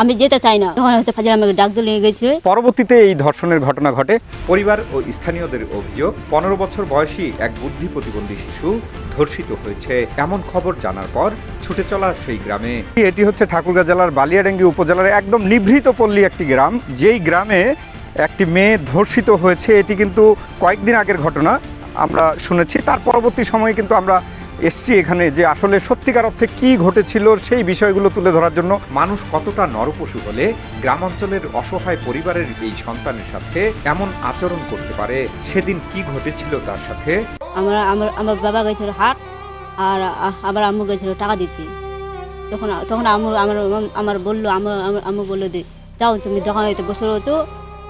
আমি যেতে চাই না। তখন হচ্ছে ফাজিল আমাকে ডাক দিয়ে নিয়ে গেছিল। পরবর্তীতে এই ধর্ষণের ঘটনা ঘটে। পরিবার ও স্থানীয়দের অভিযোগ পনেরো বছর বয়সী এক বুদ্ধি প্রতিবন্ধী শিশু ধর্ষিত হয়েছে। এমন খবর জানার পর ছুটে চলা সেই গ্রামে। এটি হচ্ছে ঠাকুরগাঁ জেলার বালিয়াডাঙ্গি উপজেলার একদম নিভৃত পল্লী একটি গ্রাম। যেই গ্রামে একটি মেয়ে ধর্ষিত হয়েছে এটি কিন্তু কয়েকদিন আগের ঘটনা। আমরা শুনেছি তার পরবর্তী সময়ে কিন্তু আমরা এসছি এখানে যে আসলে সত্যিকার অর্থে কি ঘটেছিল সেই বিষয়গুলো তুলে ধরার জন্য। মানুষ কতটা নরপশু হলে গ্রামাঞ্চলের অসহায় পরিবারের এই সন্তানের সাথে এমন আচরণ করতে পারে? সেদিন কি ঘটেছিল তার সাথে? আমার আমার আমার বাবা গেছিল হাট আর আবার আম্মু গেছিল টাকা দিতে। তখন তখন আম্মু আমার আমার বলল আমার আমার আম্মু বলল যে যাও তুমি দোকানে তো বসে রয়েছো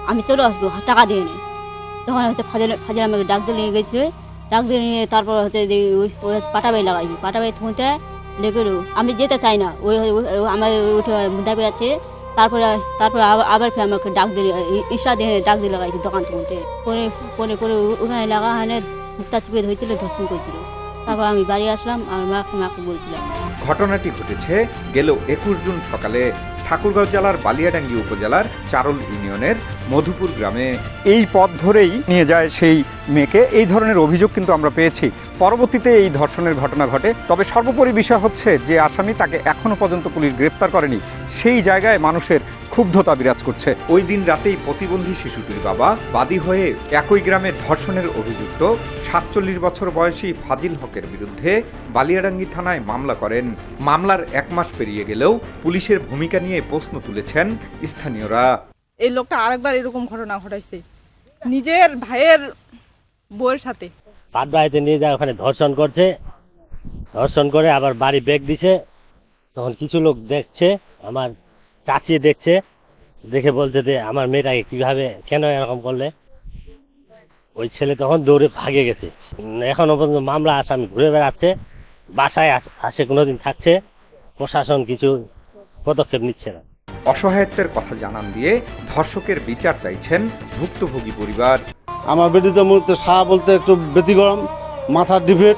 আমি চলে আসব টাকা দিয়ে নি। তখন হচ্ছে ফাজিল ফাজিল আমাকে ডাক দিয়ে নিয়ে গেছিল। নিয়ে তারপর হচ্ছে ওই পাটাবাই লাগাইছি পাটাবাই থুঁতে লেগে আমি যেতে চাই না। ওই আমার উঠে দাবি আছে। তারপরে তারপরে আবার ফের আমাকে ডাক দিয়ে ইশা দিয়ে ডাক দিয়ে লাগাইছি দোকান থুঁতে পরে পরে পরে ওখানে লাগা হয় মুখটা চিপে ধরেছিল ধর্ষণ করেছিল। তারপর আমি বাড়ি আসলাম। আর মাকে মাকে বলছিলাম। ঘটনাটি ঘটেছে গেল একুশ জুন সকালে ঠাকুরগাঁও জেলার বালিয়াডাঙ্গি উপজেলার চারল ইউনিয়নের মধুপুর গ্রামে। এই পথ ধরেই নিয়ে যায় সেই মেয়েকে এই ধরনের অভিযোগ কিন্তু আমরা পেয়েছি। পরবর্তীতে এই ধর্ষণের ঘটনা ঘটে। তবে সর্বোপরি বিষয় হচ্ছে যে আসামি তাকে এখনও পর্যন্ত পুলিশ গ্রেপ্তার করেনি। সেই জায়গায় মানুষের ক্ষুব্ধতা বিরাজ করছে। ওই দিন রাতেই প্রতিবন্ধী শিশুটির বাবা বাদী হয়ে একই গ্রামে ধর্ষণের অভিযুক্ত সাতচল্লিশ বছর বয়সী ফাজিল হকের বিরুদ্ধে বালিয়াডাঙ্গি থানায় মামলা করেন। মামলার এক মাস পেরিয়ে গেলেও পুলিশের ভূমিকা নিয়ে প্রশ্ন তুলেছেন স্থানীয়রা। এই লোকটা আরেকবার এরকম ঘটনা ঘটাইছে। নিজের ভাইয়ের বউয়ের সাথে। পাট বাড়িতে নিয়ে যায় ওখানে ধর্ষণ করছে। ধর্ষণ করে আবার বাড়ি ব্যাগ দিছে। তখন কিছু লোক দেখছে আমার চাচি দেখছে। দেখে বলছে যে আমার মেয়েটাকে কীভাবে কেন এরকম করলে? ওই ছেলে তখন দৌড়ে ভাগে গেছে। এখনও পর্যন্ত মামলা আসামি ঘুরে বেড়াচ্ছে। বাসায় আস- আসে কোনোদিন থাকছে। প্রশাসন কিছু পদক্ষেপ নিচ্ছে না। অসহায়ত্বের কথা জানান দিয়ে ধর্ষকের বিচার চাইছেন ভুক্তভোগী পরিবার। আমার বেটিতে মধ্যে সাহা বলতে একটু ব্যতিগরম মাথার ডিফেট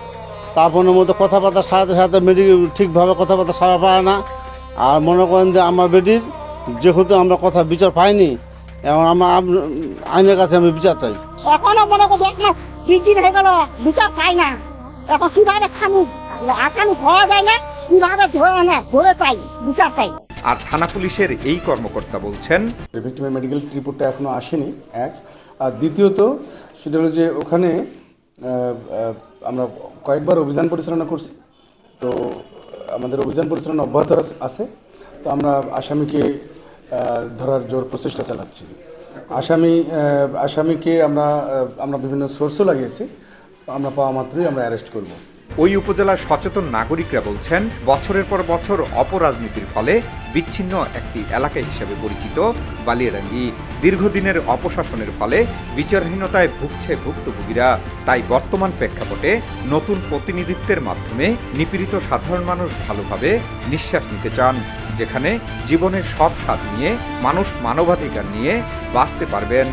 তারপরের মধ্যে কথাবার্তা সাথে সাথে মেডি ঠিকভাবে কথাবার্তা সারা পারে না। আর মনে করেন যে আমার বেটির যেহেতু আমরা কথা বিচার পাইনি এবং আমার আইনের কাছে আমি বিচার চাই। এখনও মনে করছি এক মাস দিন হয়ে গেল, বিচার পাই না। এখন কীভাবে খামু আসামি হওয়া যায় না, কীভাবে ধরে না ধরে পাই, বিচার পাই। আর থানা পুলিশের এই কর্মকর্তা বলছেন ভিক্টিমের মেডিকেল রিপোর্টটা এখনও আসেনি, এক। আর দ্বিতীয়ত, সেটা হলো যে ওখানে আমরা কয়েকবার অভিযান পরিচালনা করছি। তো আমাদের অভিযান পরিচালনা অব্যাহত আছে। তো আমরা আসামিকে ধরার জোর প্রচেষ্টা চালাচ্ছি। আসামি আসামিকে আমরা আমরা বিভিন্ন সোর্সও লাগিয়েছি। আমরা পাওয়া মাত্রই আমরা অ্যারেস্ট করব। ওই উপজেলার সচেতন নাগরিকরা বলছেন, বছরের পর বছর অপরাজনীতির ফলে বিচ্ছিন্ন একটি এলাকা হিসেবে পরিচিত বালিয়াডাঙ্গি দীর্ঘদিনের অপশাসনের ফলে বিচারহীনতায় ভুগছে ভুক্তভোগীরা। তাই বর্তমান প্রেক্ষাপটে নতুন প্রতিনিধিত্বের মাধ্যমে নিপীড়িত সাধারণ মানুষ ভালোভাবে নিঃশ্বাস নিতে চান, যেখানে জীবনের সব স্বাদ নিয়ে মানুষ মানবাধিকার নিয়ে বাঁচতে পারবেন।